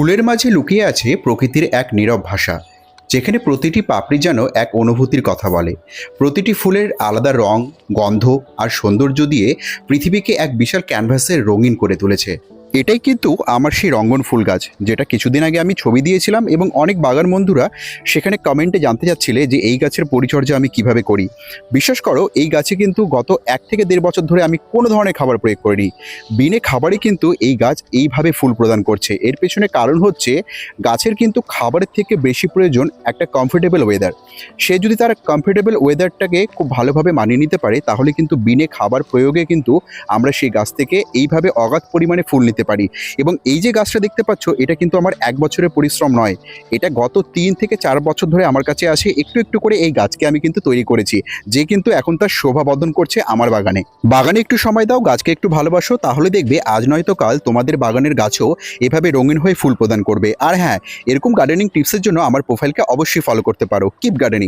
ফুলের মাঝে লুকিয়ে আছে প্রকৃতির এক নীরব ভাষা, যেখানে প্রতিটি পাপড়ি যেন এক অনুভূতির কথা বলে। প্রতিটি ফুলের আলাদা রং, গন্ধ আর সৌন্দর্য দিয়ে পৃথিবীকে এক বিশাল ক্যানভাসে রঙিন করে তুলেছে। এটাই কিন্তু আমার সেই রঙ্গন ফুল গাছ, যেটা কিছুদিন আগে আমি ছবি দিয়েছিলাম এবং অনেক বাগান বন্ধুরা সেখানে কমেন্টে জানতে চাচ্ছিলে যে এই গাছের পরিচর্যা আমি কীভাবে করি। বিশ্বাস করো, এই গাছে কিন্তু গত এক থেকে দেড় বছর ধরে আমি কোনো ধরনের খাবার প্রয়োগ করিনি। বিনে খাবারে কিন্তু এই গাছ এইভাবে ফুল প্রদান করছে। এর পেছনে কারণ হচ্ছে, গাছের কিন্তু খাবারের থেকে বেশি প্রয়োজন একটা কমফোর্টেবল ওয়েদার সে যদি তার কমফোর্টেবল ওয়েদারটাকে খুব ভালোভাবে মানিয়ে নিতে পারে, তাহলে কিন্তু বিনে খাবার প্রয়োগে কিন্তু আমরা সেই গাছ থেকে এইভাবে অগাধ পরিমাণে ফুল নিতে পারি। এবং এই যে গাছটা দেখতে পাচ্ছ, এটা কিন্তু আমার এক বছরের পরিশ্রম নয়। এটা গত তিন থেকে চার বছর ধরে আমার কাছে আসে একটু একটু করে এই গাছকে আমি কিন্তু তৈরি করেছি, যে কিন্তু এখন তার শোভা বর্ধন করছে আমার বাগানে। বাগানে একটু সময় দাও, গাছকে একটু ভালোবাসো, তাহলে দেখবে আজ নয়তো কাল তোমাদের বাগানের গাছও এভাবে রঙিন হয়ে ফুল প্রদান করবে। আর হ্যাঁ এরকম গার্ডেনিং টিপসের জন্য আমার প্রোফাইলকে অবশ্যই ফলো করতে পারো। Keep gardening